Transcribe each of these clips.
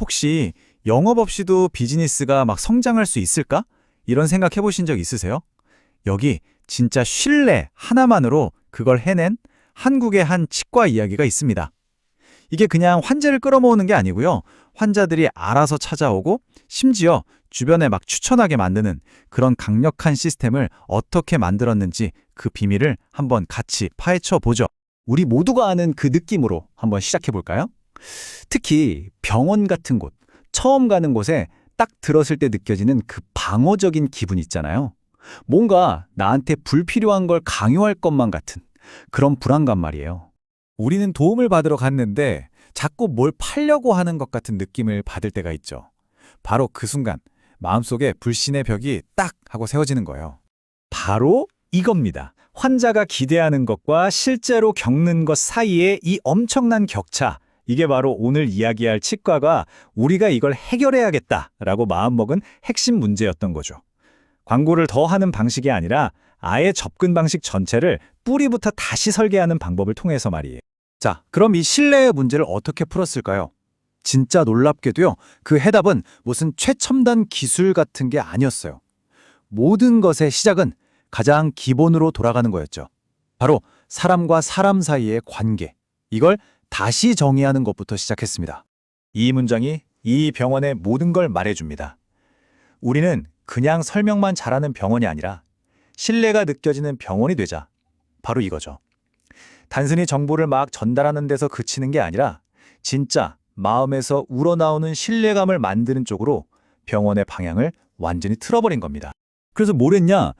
혹시 영업 없이도 비즈니스가 막 성장할 수 있을까? 이런 생각 해 보신 적 있으세요? 여기 진짜 신뢰 하나만으로 그걸 해낸 한국의 한 치과 이야기가 있습니다. 이게 그냥 환자를 끌어모으는 게 아니고요. 환자들이 알아서 찾아오고 심지어 주변에 막 추천하게 만드는 그런 강력한 시스템을 어떻게 만들었는지 그 비밀을 한번 같이 파헤쳐 보죠. 우리 모두가 아는 그 느낌으로 한번 시작해 볼까요? 특히 병원 같은 곳, 처음 가는 곳에 딱 들었을 때 느껴지는 그 방어적인 기분 있잖아요. 뭔가 나한테 불필요한 걸 강요할 것만 같은 그런 불안감 말이에요. 우리는 도움을 받으러 갔는데 자꾸 뭘 팔려고 하는 것 같은 느낌을 받을 때가 있죠. 바로 그 순간 마음속에 불신의 벽이 딱 하고 세워지는 거예요. 바로 이겁니다. 환자가 기대하는 것과 실제로 겪는 것 사이의 이 엄청난 격차. 이게 바로 오늘 이야기할 치과가 우리가 이걸 해결해야겠다라고 마음먹은 핵심 문제였던 거죠. 광고를 더 하는 방식이 아니라 아예 접근 방식 전체를 뿌리부터 다시 설계하는 방법을 통해서 말이에요. 자, 그럼 이 신뢰의 문제를 어떻게 풀었을까요? 진짜 놀랍게도요. 그 해답은 무슨 최첨단 기술 같은 게 아니었어요. 모든 것의 시작은 가장 기본으로 돌아가는 거였죠. 바로 사람과 사람 사이의 관계. 이걸 다시 정의하는 것부터 시작했습니다. 이 문장이 이 병원의 모든 걸 말해줍니다. 우리는 그냥 설명만 잘하는 병원이 아니라 신뢰가 느껴지는 병원이 되자. 바로 이거죠. 단순히 정보를 막 전달하는 데서 그치는 게 아니라 진짜 마음에서 우러나오는 신뢰감을 만드는 쪽으로 병원의 방향을 완전히 틀어버린 겁니다. 그래서 뭘 했냐?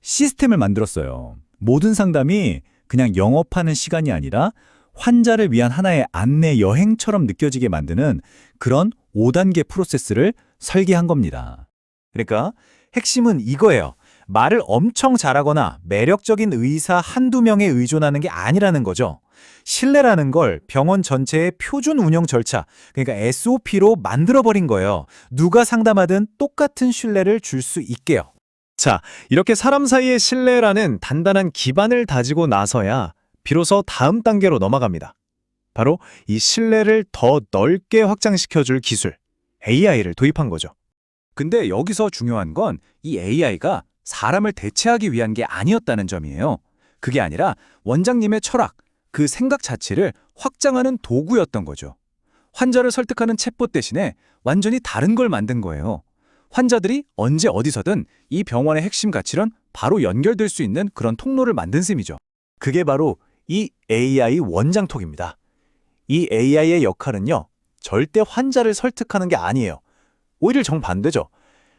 시스템을 만들었어요. 모든 상담이 그냥 영업하는 시간이 아니라 환자를 위한 하나의 안내 여행처럼 느껴지게 만드는 그런 5단계 프로세스를 설계한 겁니다. 그러니까 핵심은 이거예요. 말을 엄청 잘하거나 매력적인 의사 한두 명에 의존하는 게 아니라는 거죠. 신뢰라는 걸 병원 전체의 표준 운영 절차, 그러니까 SOP로 만들어버린 거예요. 누가 상담하든 똑같은 신뢰를 줄 수 있게요. 자, 이렇게 사람 사이의 신뢰라는 단단한 기반을 다지고 나서야 비로소 다음 단계로 넘어갑니다. 바로 이 신뢰를 더 넓게 확장시켜줄 기술, AI를 도입한 거죠. 근데 여기서 중요한 건 이 AI가 사람을 대체하기 위한 게 아니었다는 점이에요. 그게 아니라 원장님의 철학, 그 생각 자체를 확장하는 도구였던 거죠. 환자를 설득하는 챗봇 대신에 완전히 다른 걸 만든 거예요. 환자들이 언제 어디서든 이 병원의 핵심 가치론 바로 연결될 수 있는 그런 통로를 만든 셈이죠. 그게 바로 이 AI 원장톡입니다. 이 AI의 역할은요, 절대 환자를 설득하는 게 아니에요. 오히려 정반대죠.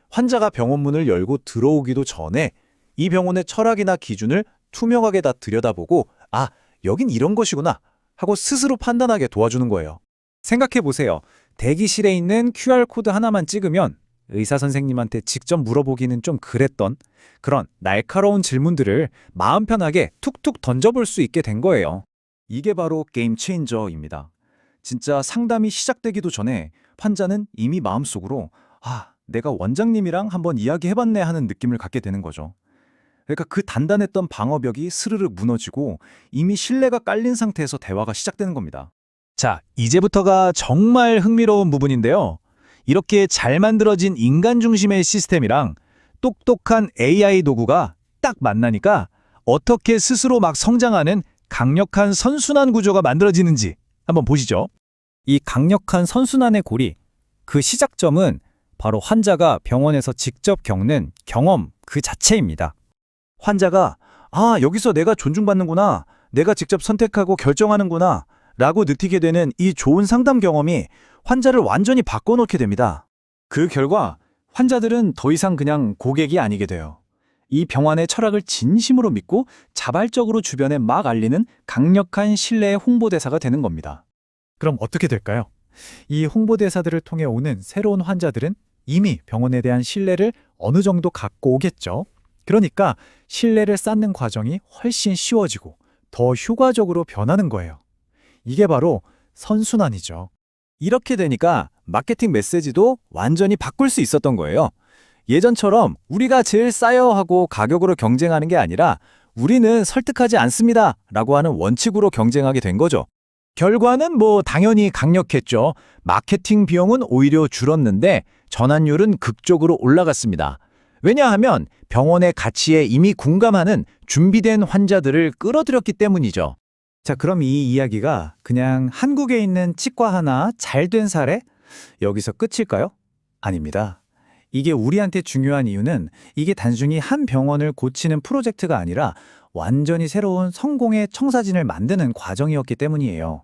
환자가 병원 문을 열고 들어오기도 전에 이 병원의 철학이나 기준을 투명하게 다 들여다보고 아, 여긴 이런 것이구나 하고 스스로 판단하게 도와주는 거예요. 생각해 보세요. 대기실에 있는 QR코드 하나만 찍으면 의사 선생님한테 직접 물어보기는 좀 그랬던 그런 날카로운 질문들을 마음 편하게 툭툭 던져볼 수 있게 된 거예요. 이게 바로 게임 체인저입니다. 진짜 상담이 시작되기도 전에 환자는 이미 마음속으로 아, 내가 원장님이랑 한번 이야기해봤네 하는 느낌을 갖게 되는 거죠. 그러니까 그 단단했던 방어벽이 스르르 무너지고 이미 신뢰가 깔린 상태에서 대화가 시작되는 겁니다. 자, 이제부터가 정말 흥미로운 부분인데요. 이렇게 잘 만들어진 인간 중심의 시스템이랑 똑똑한 AI 도구가 딱 만나니까 어떻게 스스로 막 성장하는 강력한 선순환 구조가 만들어지는지 한번 보시죠. 이 강력한 선순환의 고리, 그 시작점은 바로 환자가 병원에서 직접 겪는 경험 그 자체입니다. 환자가 아, 여기서 내가 존중받는구나. 내가 직접 선택하고 결정하는구나. 라고 느끼게 되는 이 좋은 상담 경험이 환자를 완전히 바꿔놓게 됩니다. 그 결과 환자들은 더 이상 그냥 고객이 아니게 돼요. 이 병원의 철학을 진심으로 믿고 자발적으로 주변에 막 알리는 강력한 신뢰의 홍보대사가 되는 겁니다. 그럼 어떻게 될까요? 이 홍보대사들을 통해 오는 새로운 환자들은 이미 병원에 대한 신뢰를 어느 정도 갖고 오겠죠. 그러니까 신뢰를 쌓는 과정이 훨씬 쉬워지고 더 효과적으로 변하는 거예요. 이게 바로 선순환이죠. 이렇게 되니까 마케팅 메시지도 완전히 바꿀 수 있었던 거예요. 예전처럼 우리가 제일 싸요 하고 가격으로 경쟁하는 게 아니라 우리는 설득하지 않습니다 라고 하는 원칙으로 경쟁하게 된 거죠. 결과는 뭐 당연히 강력했죠. 마케팅 비용은 오히려 줄었는데 전환율은 극적으로 올라갔습니다. 왜냐하면 병원의 가치에 이미 공감하는 준비된 환자들을 끌어들였기 때문이죠. 자, 그럼 이 이야기가 그냥 한국에 있는 치과 하나 잘 된 사례? 여기서 끝일까요? 아닙니다. 이게 우리한테 중요한 이유는 이게 단순히 한 병원을 고치는 프로젝트가 아니라 완전히 새로운 성공의 청사진을 만드는 과정이었기 때문이에요.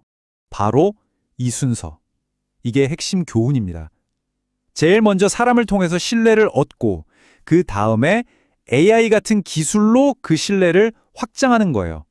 바로 이 순서. 이게 핵심 교훈입니다. 제일 먼저 사람을 통해서 신뢰를 얻고 그 다음에 AI 같은 기술로 그 신뢰를 확장하는 거예요.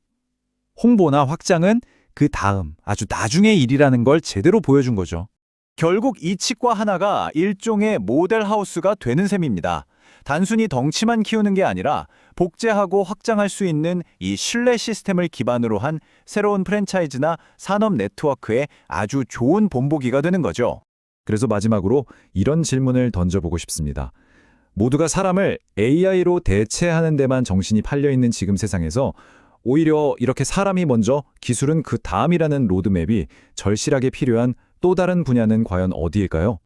홍보나 확장은 그 다음 아주 나중의 일이라는 걸 제대로 보여준 거죠. 결국 이 치과 하나가 일종의 모델 하우스가 되는 셈입니다. 단순히 덩치만 키우는 게 아니라 복제하고 확장할 수 있는 이 신뢰 시스템을 기반으로 한 새로운 프랜차이즈나 산업 네트워크의 아주 좋은 본보기가 되는 거죠. 그래서 마지막으로 이런 질문을 던져보고 싶습니다. 모두가 사람을 AI로 대체하는 데만 정신이 팔려 있는 지금 세상에서 오히려 이렇게 사람이 먼저 기술은 그 다음이라는 로드맵이 절실하게 필요한 또 다른 분야는 과연 어디일까요?